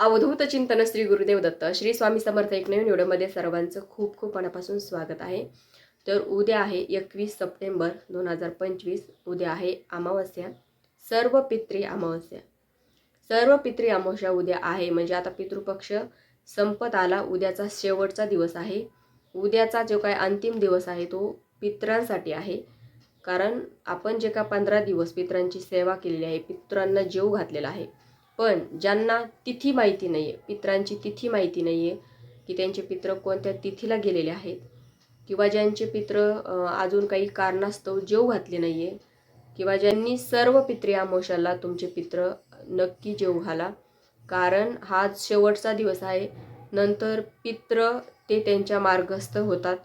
अवधूत चिंतन श्री गुरुदेव दत्त. श्री स्वामी समर्थ एक नवीन व्हिडिओमध्ये सर्वांचं खूप खूप मनापासून स्वागत आहे. तर उद्या आहे एकवीस सप्टेंबर दोन हजार पंचवीस. उद्या आहे अमावस्या. सर्व पित्री अमावस्या. सर्व पित्री अमावस्या उद्या आहे. म्हणजे आता पितृपक्ष संपत आला. उद्याचा शेवटचा दिवस आहे. उद्याचा जो काय अंतिम दिवस आहे तो पित्रांसाठी आहे. कारण आपण जे का पंधरा दिवस पित्रांची सेवा केलेली आहे. पित्रांना जीव घातलेला आहे. पण ज्यांना तिथी माहिती नाही आहे पित्रांची तिथी माहिती नाही आहे की त्यांचे पित्र कोणत्या तिथीला गेलेले आहेत किंवा ज्यांचे पित्र अजून काही कारणास्तव जेव घातले नाही आहे किंवा ज्यांनी सर्व पित्रे आमोशाला तुमचे पित्र नक्की जेव घाला. कारण हा शेवटचा दिवस आहे. नंतर पित्र ते त्यांच्या मार्गस्थ होतात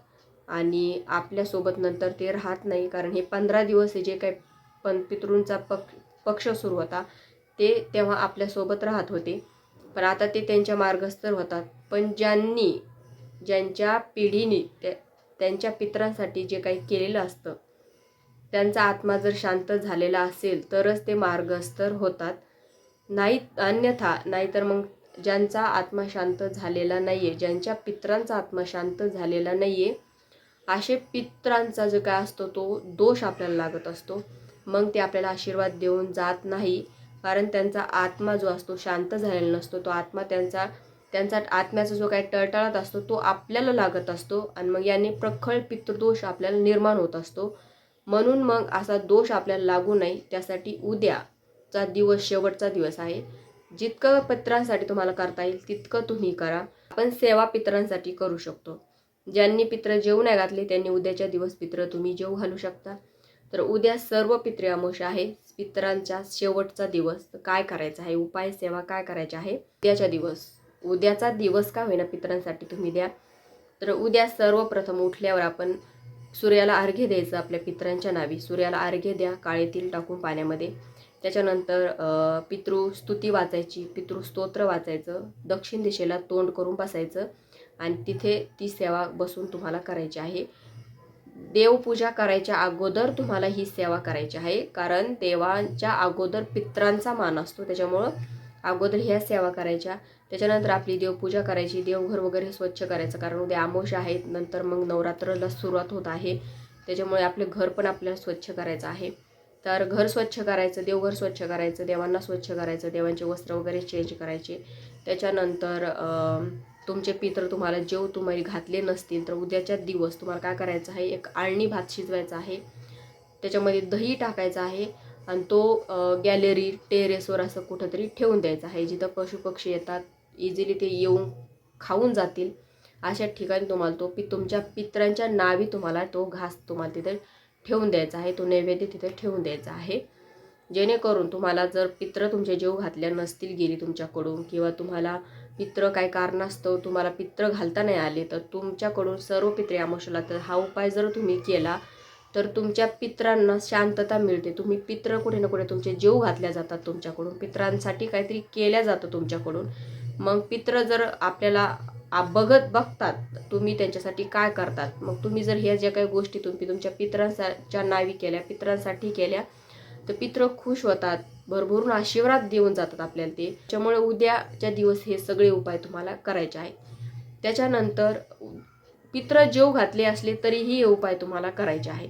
आणि आपल्यासोबत नंतर ते राहत नाही. कारण हे पंधरा दिवस हे जे काही पण पितृंचा पक्ष पक्ष सुरू होता ते तेव्हा आपल्यासोबत राहत होते. पण आता ते त्यांच्या मार्गस्थर होतात. पण ज्यांनी ज्यांच्या पिढीने त्या त्यांच्या पित्रांसाठी जे काही केलेलं असतं त्यांचा आत्मा जर शांत झालेला असेल तरच ते मार्गस्तर होतात. नाही अन्यथा नाहीतर मग ज्यांचा आत्मा शांत झालेला नाही आहे ज्यांच्या पित्रांचा आत्मा शांत झालेला नाही आहे असे पित्रांचा जो काय असतो तो दोष आपल्याला लागत असतो. मग ते आपल्याला आशीर्वाद देऊन जात नाही. कारण त्यांचा आत्मा जो असतो शांत झालेला नसतो. तो आत्मा त्यांचा त्यांचा आत्म्याचा जो काही टळटळत असतो तो आपल्याला लागत असतो आणि मग याने प्रखळ पितृदोष आपल्याला निर्माण होत असतो. म्हणून मग असा दोष आपल्याला लागू नये. त्यासाठी उद्याचा दिवस शेवटचा दिवस आहे. जितकं पित्रांसाठी तुम्हाला करता येईल तितकं तुम्ही करा. आपण सेवा पित्रांसाठी करू शकतो. ज्यांनी पित्र जेवू नाही घातले त्यांनी उद्याच्या दिवस पित्र तुम्ही जेव घालू शकता. तर उद्या सर्व पित्रे अमोश आहे. पितरांचा शेवटचा दिवस. तर काय करायचं आहे? उपाय सेवा काय करायची आहे? उद्याचा दिवस. उद्याचा दिवस का होईना पितरांसाठी तुम्ही द्या. तर उद्या सर्वप्रथम उठल्यावर आपण सूर्याला अर्घ्य द्यायचं आपल्या पितरांच्या नावी. सूर्याला अर्घ्य द्या. काळेतील टाकून पाण्यामध्ये. त्याच्यानंतर पितृस्तुती वाचायची. पितृस्तोत्र वाचायचं. दक्षिण दिशेला तोंड करून बसायचं. आणि तिथे ती सेवा बसून तुम्हाला करायची आहे. देवपूजा करायच्या अगोदर तुम्हाला ही सेवा करायची आहे. कारण देवांच्या अगोदर पित्रांचा मान असतो. त्याच्यामुळं अगोदर ह्या सेवा करायच्या. त्याच्यानंतर आपली देवपूजा करायची. देवघर वगैरे स्वच्छ करायचं. कारण उद्या आमोश आहेत. नंतर मग नवरात्रला सुरुवात होत आहे. त्याच्यामुळे आपले घर पण आपल्याला स्वच्छ करायचं आहे. तर घर स्वच्छ करायचं देवघर स्वच्छ करायचं देवांना स्वच्छ करायचं देवांचे वस्त्र वगैरे चेंज करायचे. त्याच्यानंतर तुमचे पित्र तुम्हाला जेव तुम्हाला घातले नसतील तर उद्याच्या दिवस तुम्हाला काय करायचं आहे? एक आळणी भात शिजवायचा आहे. त्याच्यामध्ये दही टाकायचं आहे आणि तो गॅलरी टेरेसवर असं कुठंतरी ठेवून द्यायचा आहे जिथं पशुपक्षी येतात इझिली ते येऊन खाऊन जातील. अशा ठिकाणी तुम्हाला तो पि तुमच्या पित्रांच्या नावी तुम्हाला तो घास तुम्हाला तिथे ठेवून द्यायचा आहे तो नैवेद्य तिथे ठेवून द्यायचा आहे. जेणेकरून तुम्हाला जर पित्र तुमचे जेव घातल्या नसतील गेली तुमच्याकडून किंवा तुम्हाला पित्र काय कारणास्तव तुम्हाला पित्र घालता नाही आले तर तुमच्याकडून सर्व पित्रे आमोशाला तर हा उपाय जर तुम्ही केला तर तुमच्या पित्रांना शांतता मिळते. तुम्ही पित्र कुठे ना कुठे तुमचे जीव घातल्या जातात तुमच्याकडून पित्रांसाठी काहीतरी केल्या जातं तुमच्याकडून. मग पित्र जर आपल्याला बघत बघतात तुम्ही त्यांच्यासाठी काय करतात? मग तुम्ही जर ह्या ज्या काही गोष्टी तुम्ही तुमच्या पित्रांसाच्या नावी केल्या पित्रांसाठी केल्या तर पित्र खुश होतात भरभरून आशीर्वाद देऊन जातात आपल्याला ते. त्याच्यामुळे उद्याच्या दिवस हे सगळे उपाय तुम्हाला करायचे आहे त्याच्यानंतर पित्र जेव घातले असले तरीही हे उपाय तुम्हाला करायचे आहे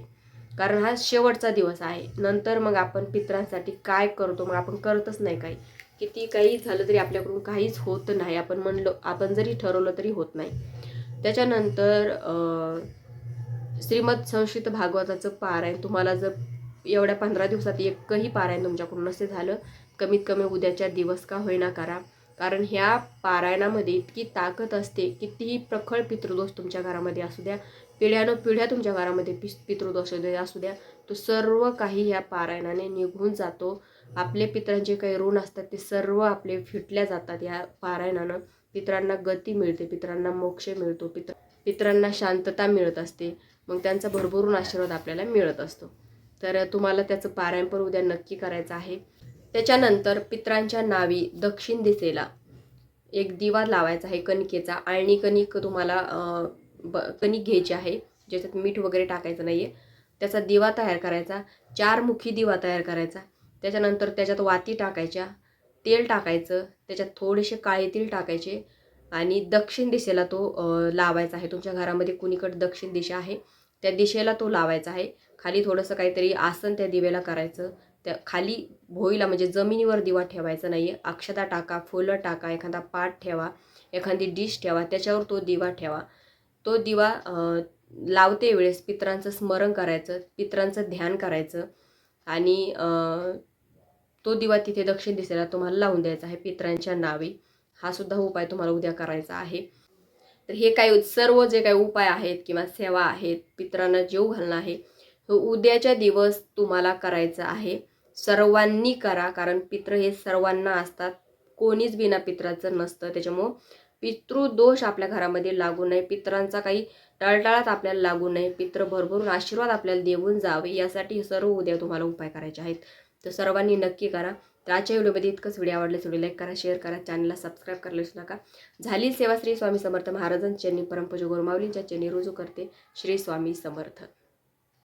कारण हा शेवटचा दिवस आहे. नंतर मग आपण पित्रांसाठी काय करतो? मग आपण करतच नाही काही. किती काही झालं तरी आपल्याकडून काहीच होत नाही. आपण म्हणलो आपण जरी ठरवलं तरी होत नाही. त्याच्यानंतर श्रीमद संस्कृत भागवताचं पारायण तुम्हाला जर एवढ्या पंधरा दिवसात एकही पारायण तुमच्याकडून नसे झालं. कमीत कमी उद्याच्या दिवस का होईना करा. कारण ह्या पारायणामध्ये इतकी ताकद असते कितीही प्रखळ पितृदोष तुमच्या घरामध्ये असू द्या पिढ्यानं पिढ्या तुमच्या घरामध्ये पि पितृदोष असू द्या- असू द्या तो सर्व काही ह्या पारायणाने निघून जातो. आपले पित्रांचे काही ऋण असतात ते सर्व आपले फिटल्या जातात या पारायणानं. पित्रांना गती मिळते पित्रांना मोक्ष मिळतो पित्र पित्रांना शांतता मिळत असते. मग त्यांचा भरभरून आशीर्वाद आपल्याला मिळत असतो. तर तुम्हाला त्याचं पारायण पण उद्या नक्की करायचं आहे. त्याच्यानंतर पित्रांच्या नावी दक्षिण दिशेला एक दिवा लावायचा आहे कणिकेचा. आणि कणिक तुम्हाला ब कणिक घ्यायची आहे ज्याच्यात मीठ वगैरे टाकायचं नाही आहे त्याचा दिवा तयार करायचा चारमुखी दिवा तयार करायचा. त्याच्यानंतर त्याच्यात वाती टाकायच्या तेल टाकायचं त्याच्यात थोडेसे काळे तीळ टाकायचे आणि दक्षिण दिशेला तो लावायचा आहे. तुमच्या घरामध्ये कुणीकडे दक्षिण दिशा आहे त्या दिशेला तो लावायचा आहे. खाली थोडंसं काहीतरी आसन त्या दिव्याला करायचं. त्या खाली भोईला म्हणजे जमिनीवर दिवा ठेवायचा नाही आहे अक्षता टाका फुलं टाका एखादा पाट ठेवा एखादी डिश ठेवा त्याच्यावर तो दिवा ठेवा. तो दिवा लावते वेळेस पित्रांचं स्मरण करायचं पित्रांचं ध्यान करायचं आणि तो दिवा तिथे दक्षिण दिशेला तुम्हाला लावून द्यायचा आहे पित्रांच्या नावे. हा सुद्धा उपाय तुम्हाला उद्या करायचा आहे. तर हे काही सर्व जे काही उपाय आहेत किंवा सेवा आहेत पित्रांना जेव घालणं आहे हे उद्याच्या दिवस तुम्हाला करायचं आहे. सर्वांनी करा कारण पित्र हे सर्वांना असतात. कोणीच बिना पित्राचं नसतं. त्याच्यामुळं पितृदोष आपल्या घरामध्ये लागू नये. पित्रांचा काही टळटळात आपल्याला लागू नये. पित्र भरभरून आशीर्वाद आपल्याला देऊन जावे. यासाठी सर्व उद्या तुम्हाला उपाय करायचे आहेत. तर सर्वांनी नक्की करा. तर आजच्या व्हिडिओमध्ये इतकंच. व्हिडिओ आवडले व्हिडिओ लाईक करा शेअर करा चॅनलला सबस्क्राईब करायला विसरू नका. झाली सेवा श्री स्वामी समर्थ महाराजांच्या चरणी परमपूज गुरुमावलींच्या चरणी रुजू करते श्री स्वामी समर्थ.